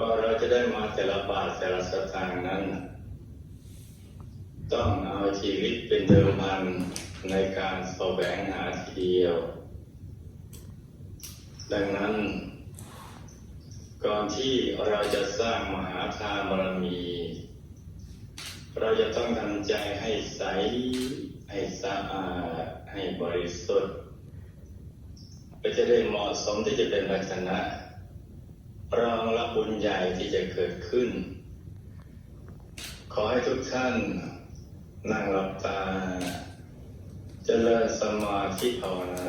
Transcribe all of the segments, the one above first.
ก็เราจะได้มาแต่ละบาทแต่ละสตางค์นั้น ต้องเอาชีวิตเป็นเดิมพันในการสแสวงหาทีเดียว ดังนั้น ก่อนที่เราจะสร้างมหาทานบารมี เราจะต้องทำใจให้ใส ให้สะอาด ให้บริสุทธิ์ ก็จะได้เหมาะสมที่จะเป็นภาชนะ รองรับบุญใหญ่ที่จะเกิดขึ้น ขอให้ทุกท่าน นั่งหลับตาเจริญสมาธิภาวนา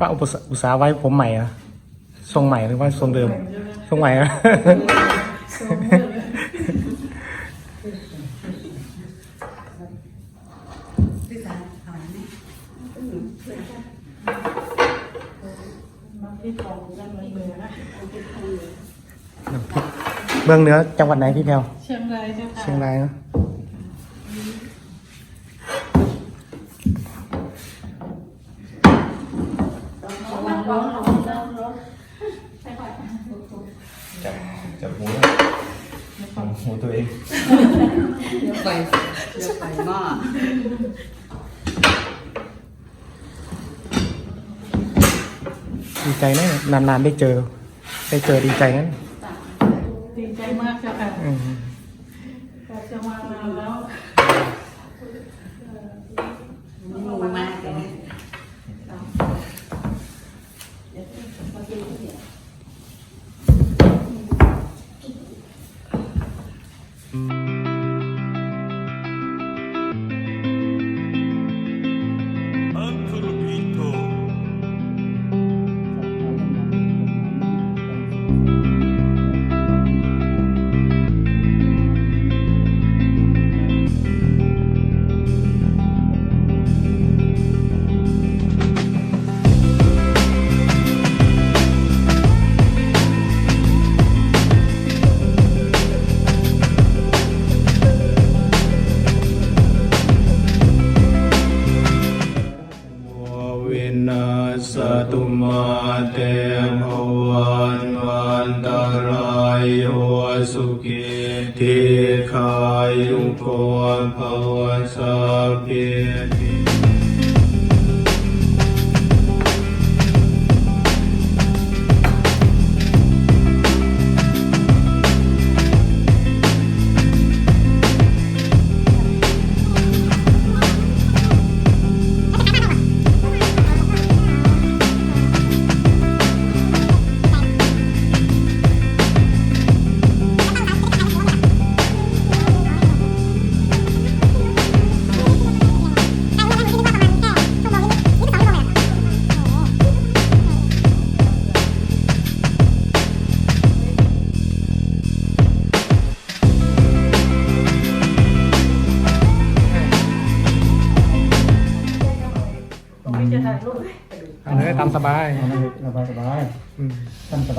ป้าอุปสอุตสาห์ไว้ผมใหม่อะทรงใหม่หรือว่าทรงเดิม ทรงใหม่อะพี่สาวเอาไหมมาที่ทองด้านเมืองนะเมืองเหนือจังหวัดไหนพี่แพลวเชียงรายเจ้าค่ะเชียงรายเนอะระวังร้อนระวังร้อนร้อน จับจับหู จับหูตัวเองเดี๋ยวไปเดี๋ยวไปหม้อดีใจนะนานๆได้เจอ ได้เจอดีใจนะดีใจมากเจ้าค่ะอืมอยากจะมานานแล้วงูมากเลย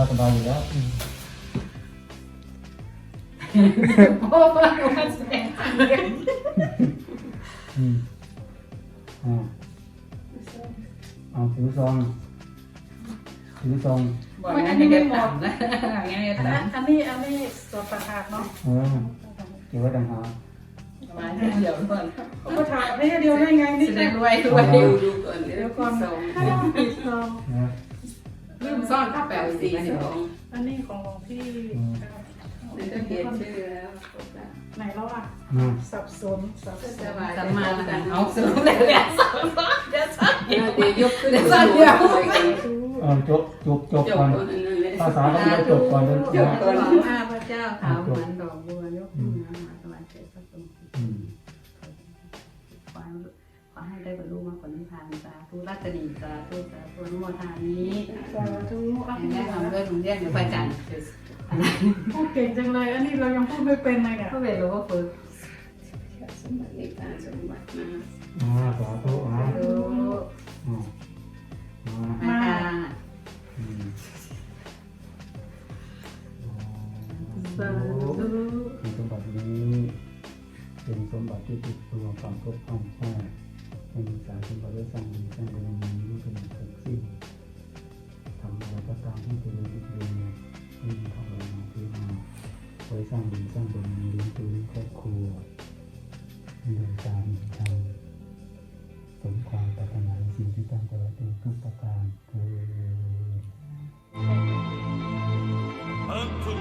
บายสบายอยู่แล้วโอ้โหมาแสดงอืมอ่าเอาถือซองถือซองบอกงั้นให้เก็บตังค์นะงั้นเก็บตังค์อันนี้อันนี้ตัวประหารเนาะเออเก็บไว้ต่างหากประมาณเดียวก่อนเอาประหารนี่เดียวได้ไงนี่จะจะได้รวยรวยดูดูก่อนเดี๋เดี๋ยยววก่ก่ออนนส่งปิดซองนะลืม ซ่อนผ้าแปะสีสองอันนี้ของหลวงพี่เดี๋ยวจะเปลี่ยนชื่อแล้วไหนแล้วอะอ่าสับสนสับสนสบายสัมมากันเอาสูงเลยเนี่ยสองสองเดี๋ยวสองเดี๋ยวยกขึ้นสองเดียวเออจบจบจบจบก่อนก่อนนั่นเลยภาษาต้องได้จบก่อนเลยจบนะก่อนข้าพระเจ้าขาวเหมือนดอก ได้บรรลุมรรคผลนิพพานสาธุรัตนีสาธุสาธุอนุโมทานี้สาธุอะแม่ทำด้วยลุงเรียกเดี๋ยวพระอาจารย์อะไรพูดเก่งจังเลย อันนี้เรายังพูดไม่เป็นเลยเนี่ยก็ไม่รู้ว่าฝึกมบัติในการสมบัติมาอ่าสาธุอะดูอ่าอ่ามาค่ะอืมสาธุคือสมบัตินี้เป็นสมบัติที่ติดตัวความครบถ้วนใช่ เป็นสารสมบัติและสร้างบุญสร้างบารมีรู้เป็นทั้งสิ้นทำอะไรก็ตามให้เจริญรุ่งเรืองไม่มีทำอะไรมาที่มาไว้สร้างบุญสร้างบารมีเลี้ยงตัวเลี้ยงครอบครัวมีดวงตามีธรรมสมความปรารถนาในสิ่งที่ตั้งใจไว้เป็นทุกประการเธอใ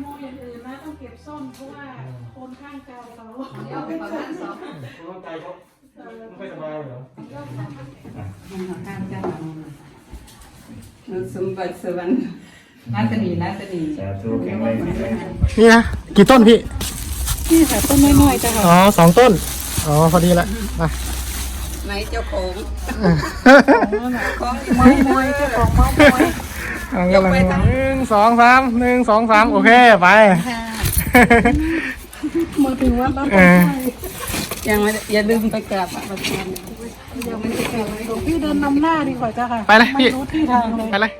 โมอย่างอื่นนะต้องเก็บส้มเพราะว่าคนข้างเก่าเขาเดี๋ยวประมาณสองร่างกายเขาไม่สบายเหรอมันหอข้างเจ้าเราสมบัติสวรรค์นาตนีนาตนีสาธุแข็งแรงแข็งแรงนี่นะกี่ต้นพี่นี่ค่ะต้นน้อยๆจ้ะค่ะอ๋อสองต้นอ๋อพอดีละมาไหนเจ้าของของไม้มวยเจ้าของไม้ม วยเอากำลังหนึ่งสองสามหนึ่งสองสามโอเคไปมาถึงวัดแล้วเออยังไม่อย่าลืมไปกราบพระประธานยังไม่ได้กลับเลยหลวงพี่เดินนำหน้าดีกว่าจ้ะค่ะไปเลยพี่ไม่รู้ที่ทางเลยไปเลย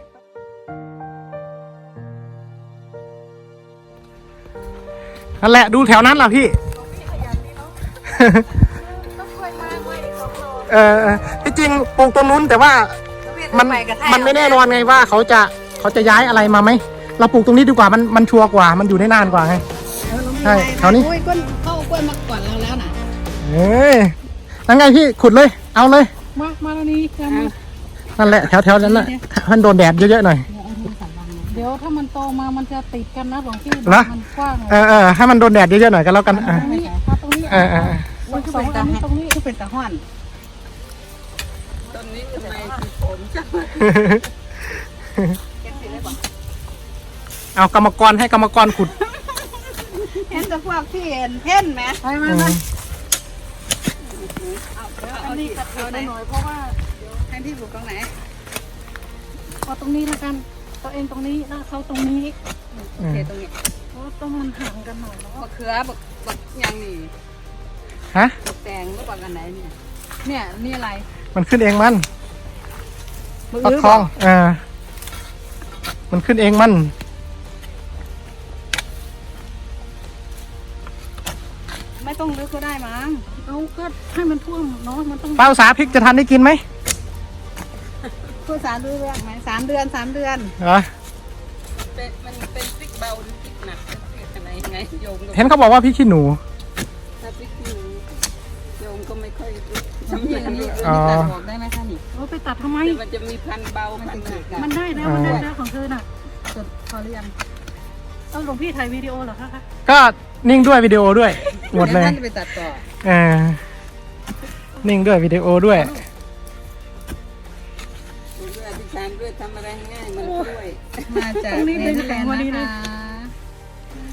นั่นแหละดูแถวนั้นล่ะพี่เออเออที่จริงปลูกตรงนู้นแต่ว่า มันมันไม่แน่นอนไงว่าเขาจะเขาจะย้ายอะไรมาไหม เราปลูกตรงนี้ดีกว่ามันมันชัวร์กว่า มันอยู่ได้นานกว่าไง ใช่แถวนี้ โอ้ยก้นเข้ากล้วยมาก่อนเราแล้วนะเอ้ยนั่นไงพี่ขุดเลย เอาเลย มา มาแล้วนี่ยังมานั่นแหละแถวแถวนั้นแหละให้มันโดนแดดเยอะๆหน่อย เดี๋ยวถ้ามันโตมา มันจะติดกันนะหลวงพี่เหรอ มันกว้างเออเออให้มันโดนแดดเยอะๆหน่อยก็แล้วกันอะตรงนี้ค่ะตรงนี้เออเออเออสองอันนี้ตรงนี้เป็นตะห้อนต้ นนี้ทำไมคือผมจังเอากรรมกรให้กรรมกรขุดเห็นแต่พวกที่เห็นเพ่นไหมไปมามาอันนี้ตัดเอาได้หน่อยเพราะว่าให้พี่ปลูกตรงไหนเอาตรงนี้แล้วกัน ตัวเองตรงนี้แล้วเขาตรงนี้โอเคตรงนี้เพราะต้องมันห่างกันหน่อยเนาะบักเขือบักบักยังนี่ฮะบักแตงบักบักอันไหนเนี่ย เนี่ยนี่อะไร มันขึ้นเองมันบักประอื้อคองเออมันขึ้นเองมันไม่ต้องลึกก็ได้มั้งเอาก็ให้มันท่วมเนาะมันต้องป้าอุตสาพริกจะทันได้กินไหมเพื่อสามเดือนไหมสามเดือนสามเดือนเหรอเป็นมันเป็นพริกเบาหรือพริกหนักหรือพริกอะไรยังไงโยมก็เห็นเขาบอกว่าพริกขี้หนู รู้จำอย่างนี้อ๋อตัดออกได้ไหมคะนี่เอาไปตัดทำไมแต่มันจะมีพันเบาพันหนักอะมันได้แล้วมันได้แล้วของเธอน่ะสุดพอหรือยังเอาหลวงพี่ถ่ายวิดีโอเหรอคะคะก็นิ่งด้วยวิดีโอด้วย หมดเลยท่านจะไปตัดต่อเออนิ่งด้วยวิดีโอด้วยด้วยอธิษฐานด้วยทำอะไรง่ายมันด้วยมาจากเนเธอร์แลนด์นะคะ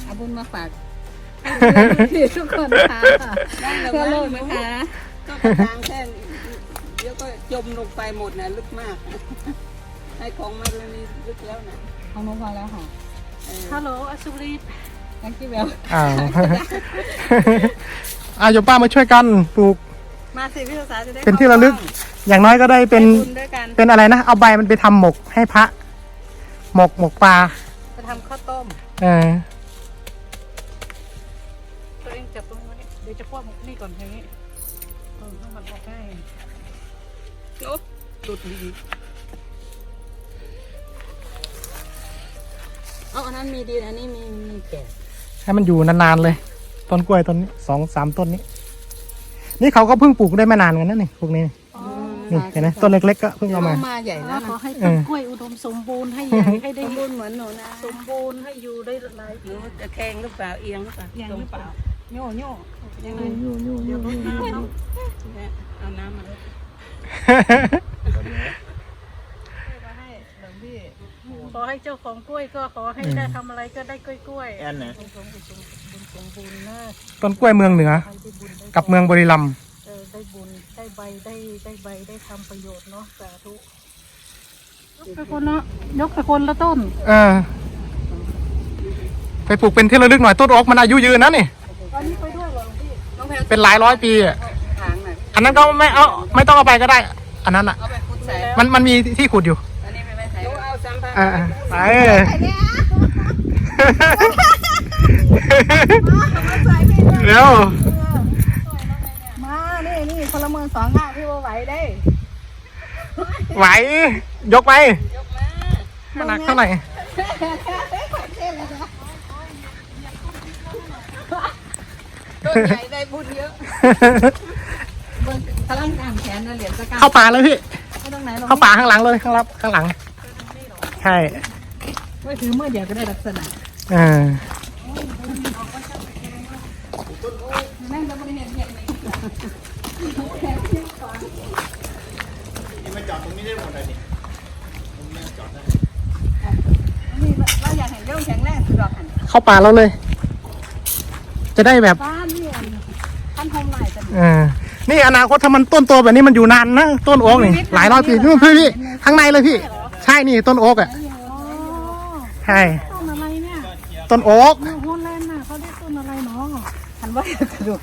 เอาบุญมาฝากพี่ทุกคนค่ะทั่วโลกนะคะก็กระ ทางแค่เดี๋ยวก็จมลงไปหมดนะลึกมาก ให้ของมาเรื่องนี้ลึกแล้วนะของน้องพอแล้วค่ะฮัลโหลอัศรีทั้งที่แบบอ้าวอาโยมป้ามาช่วยกันปลูก มาสิพี่ภาษาจะได้เป็นที่ระลึก อย่างน้อยก็ได้เป็นบุญด้วยกันเป็นอะไรนะ เอาใบมันไปทำหมกให้พระ หมกหมกปลา จะทำข้าวต้ม เออตัวเองจับตรงนี้เดี๋ยวจะพ่วงนี่ก่อนอย่างนี้เออให้มันออกง่ายโอ้ดุดดีเอาอันนั้นมีดีอันนี้มีมีแก่ให้มันอยู่นานๆเลย ต้นกล้วยต้นนี้สองสามต้นนี้ นี่เขาก็เพิ่งปลูกได้ไม่นานกันนะนี่พวกนี้นี่เห็นไหมต้นเล็กๆก็เพิ่งเอามามาใหญ่แล้แล้ววขอนะให้ต้นกล้วยอุดมสมบูรณ์ให้ใหญ่ให้ได้สมบูรณ์เหมือนหนูนะสมบูรณ์ให้อยู่ได้หลายหนูจะแข็งหรือเปล่าเอียงหรือเปล่าอย่างตรงหรือเปเปล่าล่า โย่โย่ยังไงอยู่เดี๋ยวรดน้ำเนาะเนี่ยเอาน้ำมาเลยให้หลวงพี่ขอให้เจ้าของกล้วยก็ขอให้ได้ทำอะไรก็ได้กล้วยกล้วยแอนนะสมบูรณ์สมบูรณ์มากต้นกล้วยเมืองเหนือ กับเมืองบุรีรัมย์เออได้บุญได้ใบได้ได้ใบได้ทำประโยชน์เนาะสาธุยกไปคนละยกไปคนละต้น เออไปปลูกเป็นที่ระลึกหน่อยต้นโอ๊กมันอายุยืนนะนี่ต อนนี้ไปด้วยเหรอหลวงพี่น้องแพลเป็นหลายร้อยปีอะทางหน่อยอันนั้นก็ไม่เอาไม่ต้องเอาไปก็ได้ อันนั้นอะ เอาไปขุดใส่มันมันมีที่ขุดอยู่อันนี้ไม่ไปใส่เอาสัมภาระอ่าๆไปเร็วมานี่นี่คนละเมือสองอะพี่ว่าไหวได้ไหวยกไปหนักเท่าไหร่ ต้นใหญ่ได้บุญเยอะเบิ่งกำลังอ่างแขนนะเหรียญสกัดเข้าป่าเลยพี่ไม่ต้องไหนหรอกเข้าป่าข้างหลังเลยข้างรับข้างหลัง ใช่ไม่ถือเมื่อเดียวก็ได้ลักษณะเออนั่งแล้วไม่ได้เห็นเห็นเลยนี่เราอยากเห็นเรื่องแข็งแรงสุดหรอกหันเข้าป่าเราเลย จะได้แบบบ้านเนี่ยท่านทำลายกัน เออนี่อนาคตถ้ามันต้นโตแบบนี้มันอยู่นานนะต้นโอ๊กนี่หลายร้อยปีนู่นพี่พี่ข้างในเลยพี่ ใช่นี่ต้นโอ๊กอะอ๋อใช่ต้นอะไรเนี่ยต้นโอ๊กเมืองโฮลแลนด์น่ะเขาเรียกต้นอะไรเนาะหันว่ากระดูก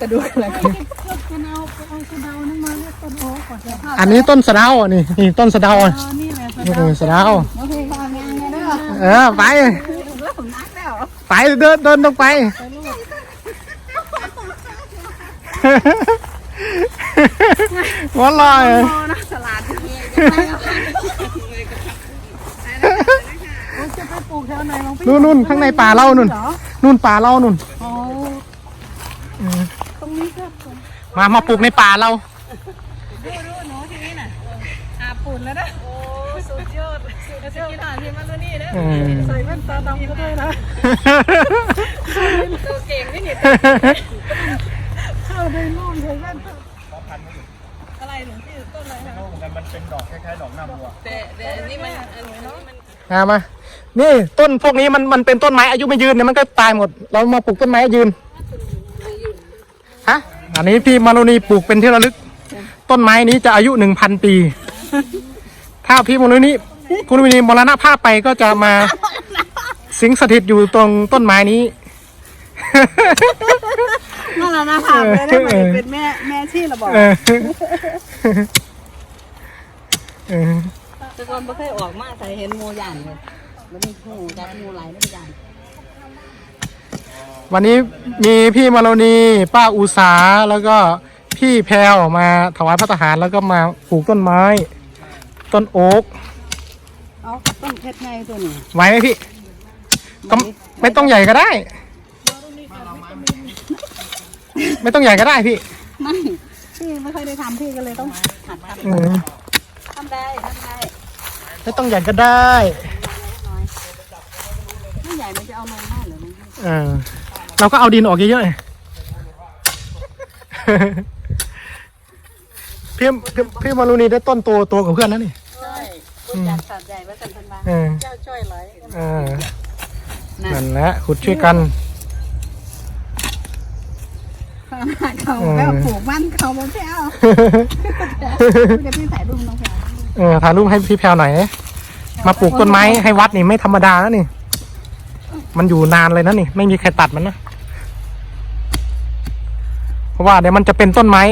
กระดูกอะไรเก็บกันเอาเอากระเดานั่นมาเรียกต้นโอ๊กก่อนเถอะอันนี้ต้นสะเดาอะนี่นี่ต้นสะเดาอะเออนี่แหละสะนี่เดาสะเดาโอเคทำงานไงเด้อเออไปแล้วผมนักแล้วไปเดินเดินตรงไป หัวลอยโอ้นะสลัดที่นี่เราจะไปปลูกแถวไหนลองพี่นู่นนู่นข้างในป่าเรานู่นเหรอนู่นป่าเรานู่นตรงนี้ก็ปลูกมามาปลูกในป่าเราดูดูน้อาปุ่นแล้วนะโอ้สุดยอดสุดยอดที่ฐานที่มันนี่นะใส่แว่นตาดำก็ได้นะตัวเก่งไม่เห็น เข้าได้นู่นใส่แว่นตาอะไรหลวงพี่ต้นอะไรนะมันเป็นดอกคล้ายๆดอกหน้าบัวแต่แต่อันนี้มันอันนี้มันมามา นี่ต้นพวกนี้มันมันเป็นต้นไม้อายุไม่ยืนเนี่ยมันก็ตายหมด เรามาปลูกต้นไม้ยืน ฮะ อันนี้พี่มารุณีปลูกเป็นที่ระลึก ต้นไม้นี้จะอายุหนึ่งพันปี ถ้าพี่มารุณีคุณมารุณีมรณภาพไปก็จะมา สิงสถิตอยู่ตรงต้นไม้นี้ นั่นแหละนะผ่านเลยได้ไหมเป็นแม่แม่ที่เราบอกเออเออแต่ก่อนไม่เคยออกมาใส่เห็นโมยันเลยแล้วมีงูจับงูไหลไม่ได้ยันวันนี้มีพี่มารุณีป้าอุสาแล้วก็พี่แพรวมาถวายพระทหารแล้วก็มาปลูกต้นไม้ ต้นโอ๊กเอาต้องเพชรไงตัวนี้ไหวไหมพี่ก็ไม่ต้องใหญ่ก็ได้ ไม่ต้องใหญ่ก็ได้พี่ไม่พี่ไม่ค่อยได้ทำพี่ก็เลยต้องหัดทอืมทำได้ทำได้ไม่ต้องใหญ่ก็ได้ำไม่ใหญ่มันจะเอาลงได้เหรอมันเออเราก็เอาดินออกเยอะๆไงพี่พี่พี่มารุณีได้ต้นโตโตกับเพื่อนนะนี่ใช่คุณจัดสัตว์ใหญ่ไว้กันพันบาเออำเจ้าช่วยไหลเออนั่นแหละขุดช่วยกัน เขาแล้วปลูกมันเขาบนแพ้วเดี๋ยวพี่ถ่ายรูปน้องแพ้วเออถ่ายรูปให้พี่แพรวหน่อยมาปลูกต้นไม้ให้วัดนี่ไม่ธรรมดานะนี่ มันอยู่นานเลยนะนี่ ไม่มีใครตัดมันนะ เพราะว่าเดี๋ยวมันจะเป็นต้นไม้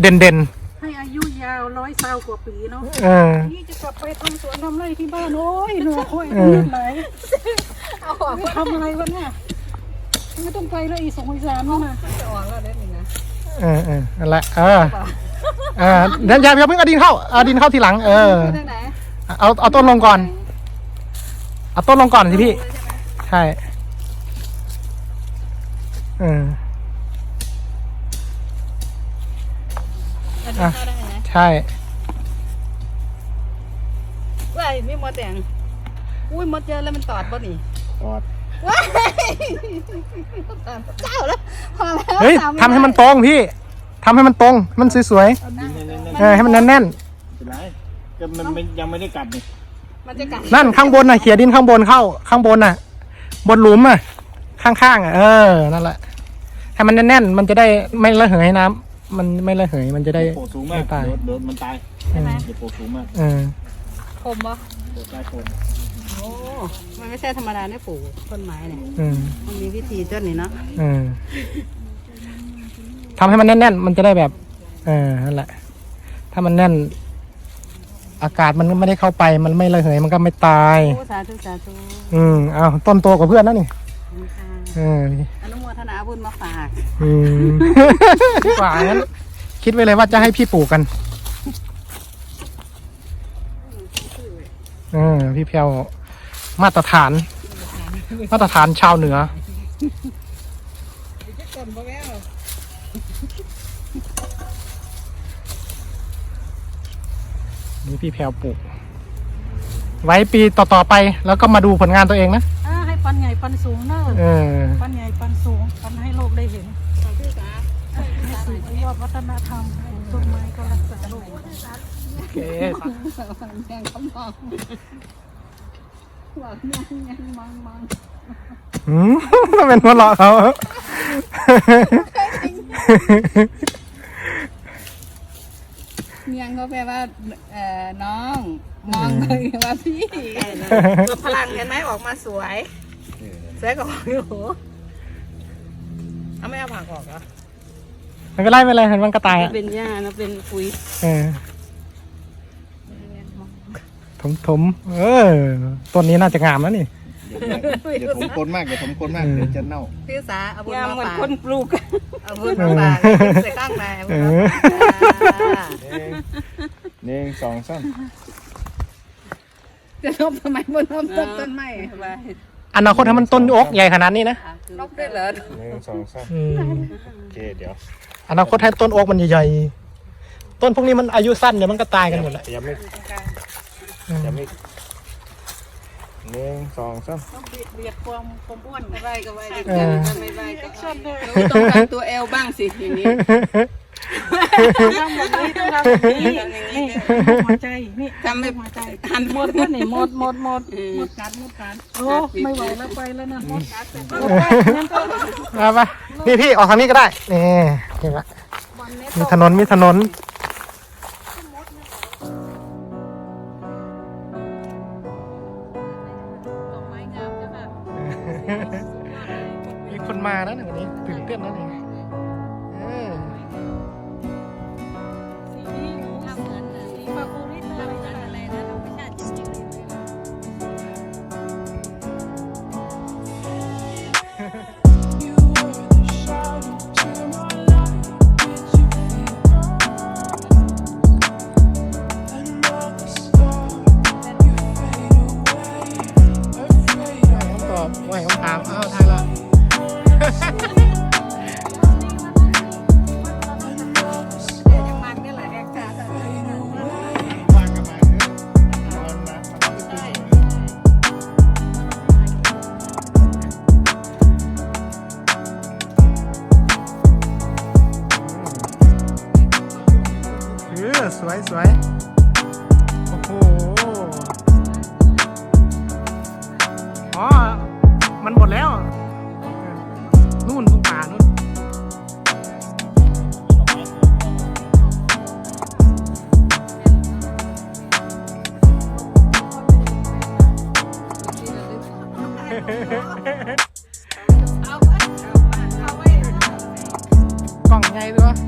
เด่นให้อายุยาวร้อยเศร้ากว่าปีเนาะๆเออนี่จะกลับไปทำสวนทำไรที่บ้านโอ้ยหนูโอ้ยเออเลือดไหลเอาออกไปทำอะไรวะเนี่ยไม่ต้องไปเลยอีสองอีสามนี่นะจะออกแล้วเด็ดนี่นะ เออเออนั่นแหละเออเออเดี๋ยวอย่าอย่าเพิ่งเอาดินเข้าเอาดินเข้าทีหลัง เออไปทางไหนเอาเอาต้นลงก่อน เอาต้นลงก่อนสิพี่ ใช่เอออันนี้เข้าได้ไหมใช่ว้ายมีมดแดงอุ้ยมดเจอแล้วมันตอดป่ะนี่ตอด ว้ายเจ้าแล้วพอแล้วเฮ้ยทำทำให้มันตรงพี่ทำให้มันตรงมันสวยๆเออให้มันแน่นเป็นไรก็มันมันยังไม่ได้กัดนี่มันจะกัดๆนั่นข้างบนน่ะเขี่ยดินข้างบนเข้าข้างบนน่ะ บนหลุมอะ ข้างๆอะเออนั่นแหละให้มันแน่นๆมันจะได้ไม่ระเหยน้มันไม่ระเหยมันจะได้ โผล่สูงมากไม่ตาย เดี๋ยวเดี๋ยวมันตายใช่ไหม เดี๋ยวโผล่สูงมากเออ คมปะโผล่ใต้โคนโอ้ มันไม่ใช่ธรรมดาเนี่ยปลูกต้นไม้เนี่ย อืมมันมีวิธีต้นนี่เนาะเออทำให้มันแน่นๆ มันจะได้แบบ เออนั่นแหละ ถ้ามันแน่น อากาศมันก็ไม่ได้เข้าไป มันไม่ระเหย มันก็ไม่ตาย โอ้สาธุสาธุอืมเอาต้นโตกว่าเพื่อนนะนี่ขอบคุณค่ะเออ อนุโมทนาบุญมาฝาก อืมดีกว่างั้น คิดไว้เลยว่าจะให้พี่ปลูกกันเออพี่เพียว มาตรฐาน มาตรฐานชาวเหนือนี่พี่แพรวปลูก ไว้ปีต่อ ๆ ไป แล้วก็มาดูผลงานตัวเองนะอ่าให้ปันใหญ่ปันสูงเนอะเออปันใหญ่ปันสูง ปันให้โลกได้เห็นให้สืบยอดวัฒนธรรมต้นไม้ก็รักษาโลกโอเคยังเขามอง บอกยังยังมองมองอืมเป็นหัวเราะเขายังก็แปลว่าเอ่อน้อง มองเลยว่าพี่ตัวพลังเห็นไหมออกมาสวยสวยกว่าของหนูเอาไม่เอาผักออกเหรอไม่เป็นไรไม่เป็นไรเห็นมันกระต่ายอะเป็นหญ้านะเป็นปุ๋ยเออ ถมถมเออต้นนี้น่าจะงามแล้วนี่เดี๋ยวผมโคนมากเดี๋ยวผมโคนมากเดี๋ยวจะเน่าพี่สาเอาบุญยามมาเหมือนฝากคนปลูก เอาบุญมาฝากใส่ข้างในเอาบุญมาฝากหนึ่งสองสามจะลบทำไมบนต้นต้นต้นไม้อนาคตถ้ามันต้นโอ๊กใหญ่ขนาดนี้นะลบได้เหรอหนึ่งสองสามอืมโอเคเดี๋ยวอนาคตให้ต้นโอ๊กมันใหญ่ๆต้นพวกนี้มันอายุสั้นเดี๋ยวมันก็ตายกันหมดแหละยังไม่ ยังไม่หนึ่งสองสามต้องเบียดเบียดความความอ้วนไม่ไหวก็ไหวดิเออไม่ไหวก็ชอบเลยหนูต้องการตัวเอลบ้างสิอย่างนี้ทำแบบนี้ต้องทำแบบนี้นี่หัวใจนี่ทำให้หัวใจหันหมดแล้วนี่หมดหมดหมดหมดกัดหมดกัดโอ้ไม่ไหวแล้วไปแล้วนะหมดกัดแต่ก็งั้นก็มาปะนี่พี่ออกทางนี้ก็ได้นี่เห็นปะมีถนนมีถนน มีคนมาแล้วนะวันนี้ตื่นเต้นแล้วนี่เกล่องใหญ่ด้วย